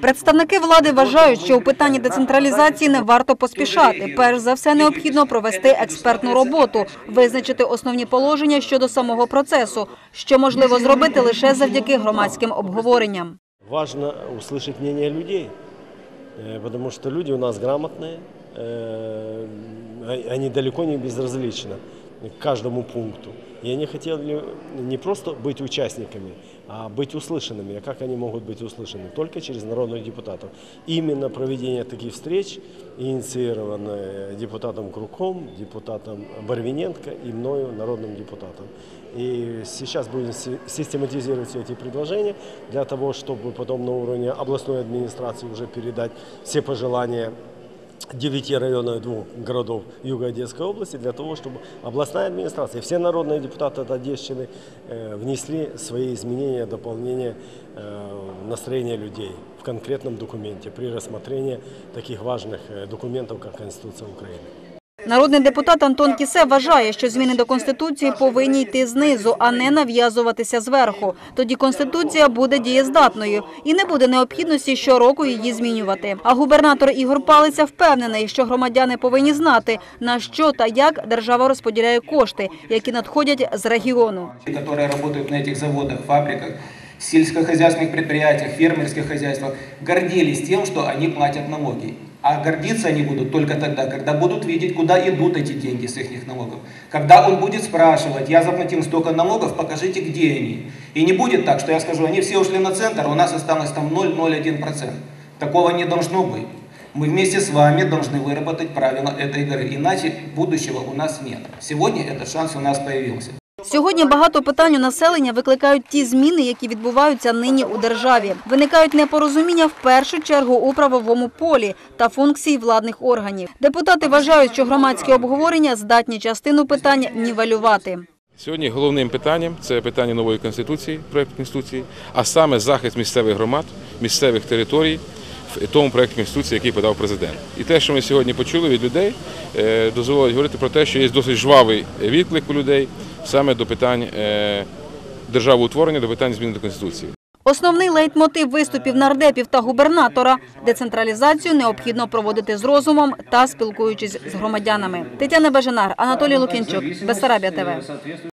Представники влади вважають, що у питанні децентралізації не варто поспішати. Перш за все, необхідно провести експертну роботу, визначити основні положення щодо самого процесу, що можливо зробити лише завдяки громадським обговоренням. Важно услышать мнение людей, э, потому что люди у нас грамотные, э, а- они далеко не безразличны К каждому пункту. И они хотели не просто быть участниками, а быть услышанными. А как они могут быть услышаны? Только через народных депутатов. Именно проведение таких встреч инициировано депутатом Круком, депутатом Барвиненко и мною, народным депутатом. И сейчас будем си- систематизировать все эти предложения для того, чтобы потом на уровне областной администрации уже передать все пожелания девяти районов и двух городов Юго-Одесской области для того, чтобы областная администрация, все народные депутаты от Одесщины э, внесли свои изменения, дополнения э, в настроение людей в конкретном документе при рассмотрении таких важных э, документов, как Конституция Украины. Народний депутат Антон Кісе вважає, що зміни до Конституції повинні йти знизу, а не нав'язуватися зверху. Тоді Конституція буде дієздатною і не буде необхідності щороку її змінювати. А губернатор Ігор Палиця впевнений, що громадяни повинні знати, на що та як держава розподіляє кошти, які надходять з регіону. которые работают на этих заводах, фабриках, сельскохозяйственных предприятиях, фермерских хозяйствах, гордились тем, что они платят налоги. А гордиться они будут только тогда, когда будут видеть, куда идут эти деньги с их налогов. Когда он будет спрашивать, я заплатил столько налогов, покажите, где они. И не будет так, что я скажу, они все ушли на центр, а у нас осталось там 0,01%. Такого не должно быть. Мы вместе с вами должны выработать правила этой игры, иначе будущего у нас нет. Сегодня этот шанс у нас появился. Сьогодні багато питань у населення викликають ті зміни, які відбуваються нині у державі. Виникають непорозуміння в першу чергу у правовому полі та функції владних органів. Депутати вважають, що громадські обговорення здатні частину питань нівелювати. Сьогодні головним питанням це питання нової конституції, проєкт конституції, а саме захист місцевих громад, місцевих територій в тому проєкті конституції, який подав президент. І те, що ми сьогодні почули від людей, е, дозволить говорити про те, що є досить жвавий відклик у людей саме до питань е, державоутворення, до питань зміни до конституції. Основний лейтмотив виступів нардепів та губернатора – децентралізацію необхідно проводити з розумом та спілкуючись з громадянами. Тетяна Бажанар, Анатолій Лукінчук, Бесарабія ТВ.